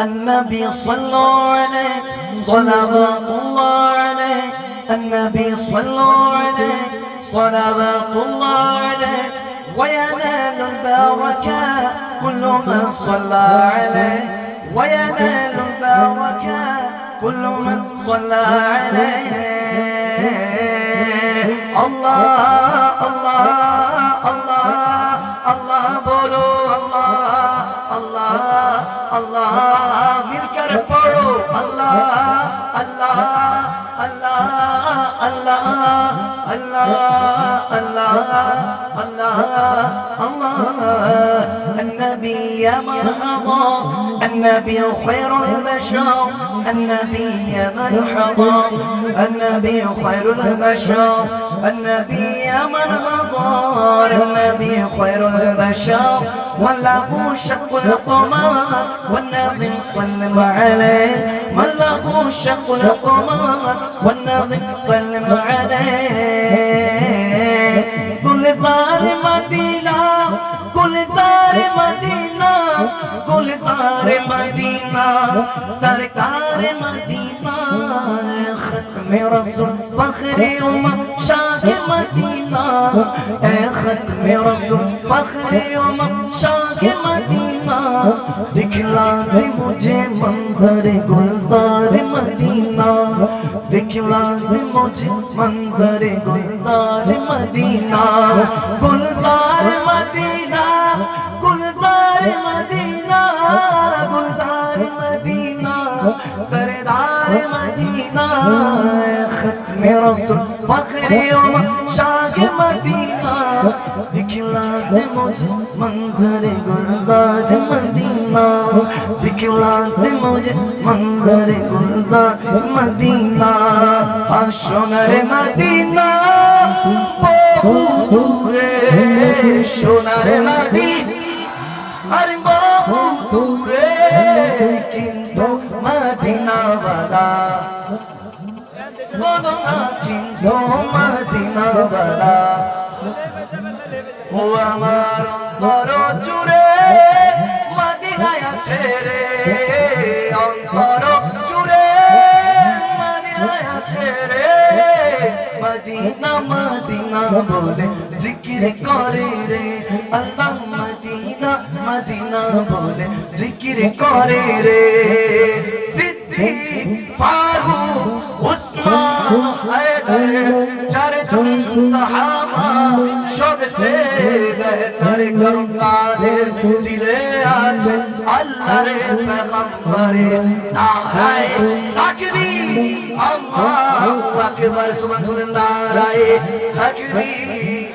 النبي صلوا عليه صلوات الله عليه. النبي صلوا عليه صلوات الله عليه. وينال البركة كل من صلى عليه. وينال البركة كل من صلى عليه. الله الله. अल النبي يا مرحبا. النبي خير البشر. النبي يا مرحبا. النبي خير البشر. النبي يا مرحبا. النبي خير البشر. وله شق القمر. والناظم صلى عليه. من له شق القمر. والناظم صلى عليه. كل صار مدينة كل صار مدينة كل صار مدينة سركار مدينة ختم رسول فخر أمم شاه مدينة ختم رسول فخر أمم شاه مدينة दिखला दे मुझे मंजर गुलजार मदीना दिखला दे मुझे मंजर गुलजार मदीना गुलजार मदीना مدینہ گلزار مدینہ سردار مدینہ ختم رسول فخر امت شاہ مدینہ دکھلا دے مجھے منظر گلزار مدینہ دکھلا دے مجھے منظر گلزار مدینہ آشنر مدینہ বহু দূরে সোনার মদিনা আর বহু দূরে, কিন্তু মদিনাওয়ালা। বলো না কিন্তু মদিনাওয়ালা। ও আমার অন্তর জুড়ে মদিনায় আছে রে, অন্তর জুড়ে মদিনায় আছে রে, মদিনা মদিনা বলে জিকির করে রে। আল্লাহ মদিনা মদিনা বলে জিকির করে রে। সিদ্ধি ফারুক, উসমান, হায়দার, চারজন সাহাবা সবচেয়ে বেহতর করুণাদের দিলে আছে আল্লাহর পেগম্বরে নারায়ে তাকবীর, আল্লাহু আকবার, সুবহানাল্লাহ, নারায়ে তাকবীর।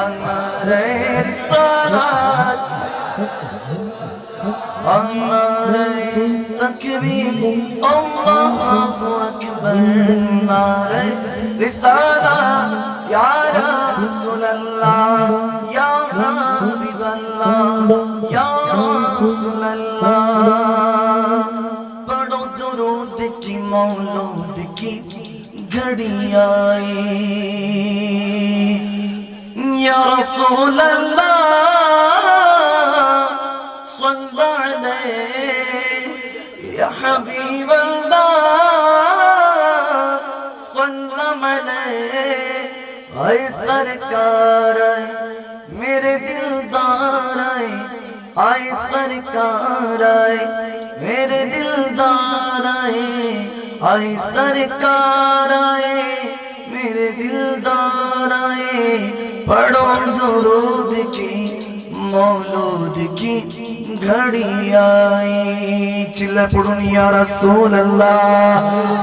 আমারে রিসালাত আমারে তাকবীর, আল্লাহু আকবার নারে রিসালাত, ইয়া রাসূলুল্লাহ, ইয়া হাবিবাল্লাহ, ইয়া রাসূলুল্লাহ। পড়ো দুরূদ কি, মৌলুদ কি, ঘড়ি आई يا رسول الله صل عليه يا حبيب الله صل عليه اے سرکار میرے دلدار آئے سرکار میرے دلدار آئے سرکار میرے دلدار पढ़ो दुरूद की मौलूद की घड़ी आई चिल्ला पढ़ो या रसूल अल्लाह